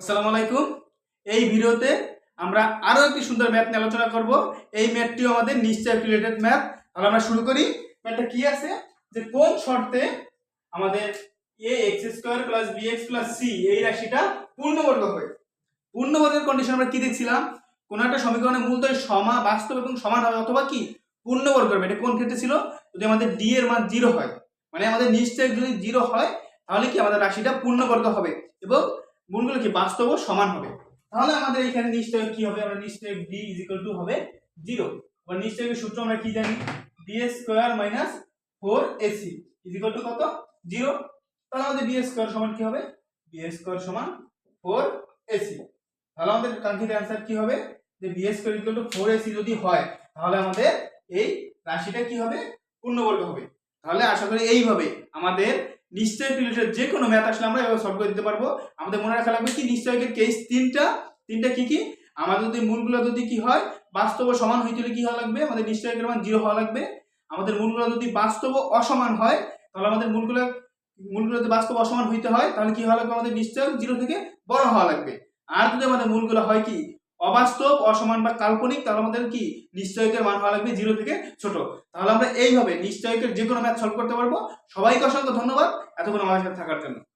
আসসালামু আলাইকুম। এই ভিডিওতে আমরা আরও একটি সুন্দর ম্যাথ নিয়ে আলোচনা করব। এই ম্যাথটিও আমাদের নিশ্চয় রিলেটেড ম্যাথ। তাহলে আমরা শুরু করি। ম্যাথটা কি আছে? যে কোন শর্তে আমাদের A X square plus B X plus C এই রাশিটা পূর্ণবর্গ হয়। পূর্ণবর্গের কন্ডিশন আমরা কি দেখছিলাম? কোন একটা সমীকরণের মূলতই সমা, বাস্তব এবং সমান হবে অথবা কি? পূর্ণবর্গ হবে। এটা কোন ক্ষেত্রে ছিল? যদি আমাদের ডি এর মান জিরো হয় মানে আমাদের নিশ্চয় যদি জিরো হয়, তাহলে কি আমাদের রাশিটা পূর্ণবর্গ হবে এবং গুণগুলো কি বাস্তব সমান হবে? তাহলে আমাদের এখানে নিশ্চয় কি হবে? আমরা নিশ্চয় ডি ইজ ইকুয়াল টু হবে জিরো বা নিশ্চয়কের সূত্র আমরা কি জানি? D square minus four AC is equal to কত? জিরো তাহলে আমাদের ডি স্কোয়ার সমান কি হবে? ডি স্কোয়ার সমান ফোর এসি তাহলে আমাদের কাঙ্ক্ষিত অ্যান্সার কি হবে? যে B square equal to four AC যদি হয়, তাহলে আমাদের এই রাশিটা কি হবে? পূর্ণবর্গ হবে। তাহলে আশা করি এইভাবে আমাদের নিশ্চয় রিলেটেড যে কোনো ম্যাথ আসলে আমরা এভাবে সলভ করে দিতে পারব। আমাদের মনে রাখা লাগবে কি নিশ্চয়কের কেস তিনটা। তিনটা কি কি? আমাদের যদি মূলগুলো যদি কি হয়, বাস্তব সমান হইতে হলে কি হওয়া লাগবে? আমাদের নিশ্চয়কের মান জিরো হওয়া লাগবে। আমাদের মূলগুলো যদি বাস্তব অসমান হয়, তাহলে আমাদের মূলগুলো মূলগুলো যদি বাস্তব অসমান হইতে হয়, তাহলে কি হওয়া লাগবে আমাদের নিশ্চয় জিরো থেকে বড় হওয়া লাগবে। আর যদি আমাদের মূলগুলো হয় কি অবাস্তব, অসমান বা কাল্পনিক, তাহলে আমাদের কি? নিশ্চয়কের মান হওয়া লাগবে জিরো থেকে ছোট। তাহলে আমরা এইভাবে নিশ্চয়কের যে কোনো ম্যাথ সলভ করতে পারব। সবাইকে অসংখ্য ধন্যবাদ। এতক্ষণ আমার সাথে থাকার জন্য।